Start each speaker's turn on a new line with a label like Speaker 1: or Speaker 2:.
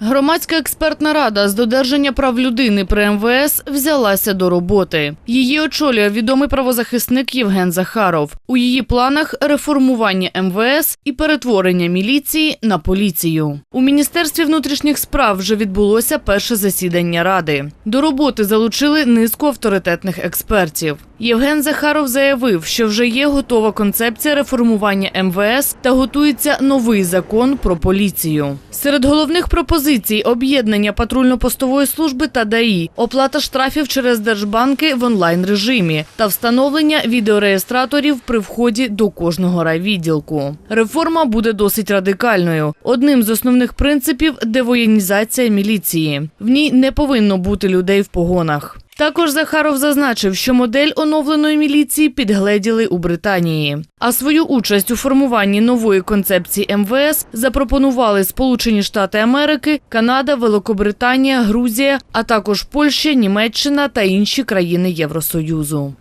Speaker 1: Громадська експертна рада з додержання прав людини при МВС взялася до роботи. Її очолює відомий правозахисник Євген Захаров. У її планах реформування МВС і перетворення міліції на поліцію. У міністерстві внутрішніх справ вже відбулося перше засідання ради. До роботи залучили низку авторитетних експертів. Євген Захаров заявив, що вже є готова концепція реформування МВС та готується новий закон про поліцію. Серед головних пропозицій об'єднання патрульно-постової служби та ДАІ, оплата штрафів через держбанки в онлайн режимі та встановлення відеореєстраторів при вході до кожного райвідділку. Реформа буде досить радикальною. Одним з основних принципів девоєнізація міліції. В ній не повинно бути людей в погонах. Також Захаров зазначив, що модель оновленої міліції підгледіли у Британії. А свою участь у формуванні нової концепції МВС запропонували Сполучені Штати Америки, Канада, Великобританія, Грузія, а також Польща, Німеччина та інші країни Євросоюзу.